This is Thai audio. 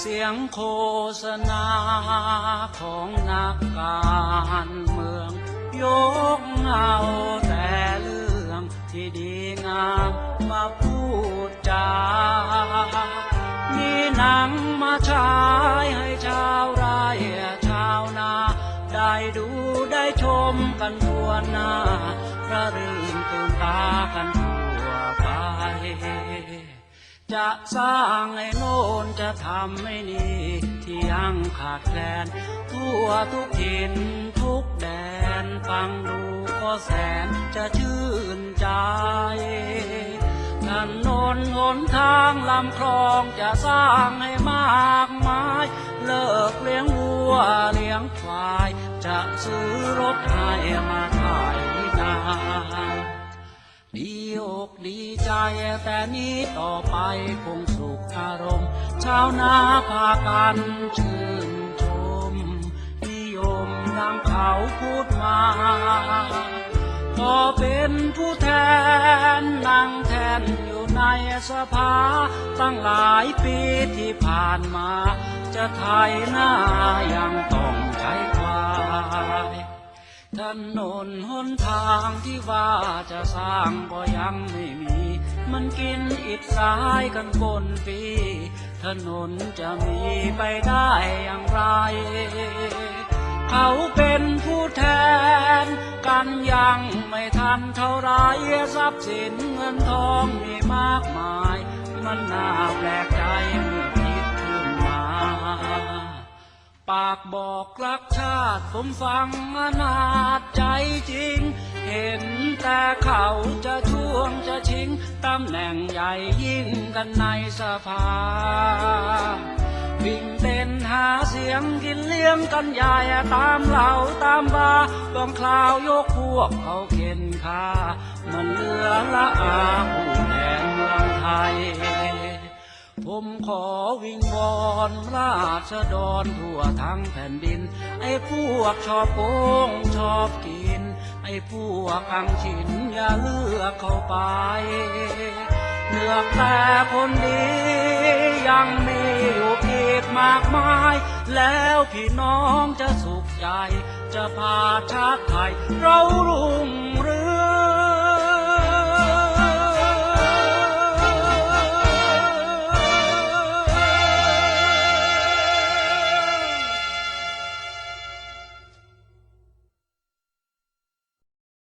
เสียงโฆษณาของนักการเมือง ยกเอาแต่เรื่องที่ดีงามมาพูดจา มีหนังมาฉายให้ชาวไร่ชาวนา ได้ดูได้ชมกันทั่วหน้าระรื่นตื่นตากันทั่วไป จะสร้างไอ้โน่นจะทำไม่นี่ที่ยังขาดแคลน ทั่วทุกถิ่นทุกแดนฟังดูก็แสนจะชื่นใจถนนหนทางลำคลองจะสร้างให้มากมาย เลิกเลี้ยงวัวเลี้ยงควาย จะซื้อรถให้มา ดีอกดีใจแต่นี้ต่อไปคงสุขอารมณ์ ชาวนาพากันชื่นชม นิยมดังเขาพูดมาขอเป็นผู้แทนนั่งแทนอยู่ในสภา ตั้งหลายปีที่ผ่านมา จะไทยหน้ายังต้อง นนหนทางที่ว่าจะสร้างก็ยังไม่มี มันกินอิฐทรายกันบนปี ถนนจะมีไปได้อย่างไร เขาเป็นผู้แทน กันยังไม่ทันเท่าไรทรัพย์สินเงินทองมีมากมาย มันน่า ปากบอกรักชาติผมฟังอนาจใจจริง เห็นแต่เขาจะช่วงจะชิงตำแหน่งใหญ่ยิ่งกันในสภา วิ่งเต้นหาเสียงกินเลี้ยงกันใหญ่ตามเหล่าตามบาบางคราวยกพวกเขาเข็นขามันเหลือละอาผู้แทนเมือง ผมขอวิงวอนราษฎรทั่วทั้งแผ่นดิน ไอ้พวกชอบโกงชอบกิน ไอ้พวกอังฉินอย่าเลือกเข้าไปเนือกแต่คนดียังมีอยู่อีกมากมาย แล้วพี่น้องจะสุขใจ จะพาชาติไทยเรารุ่งเรื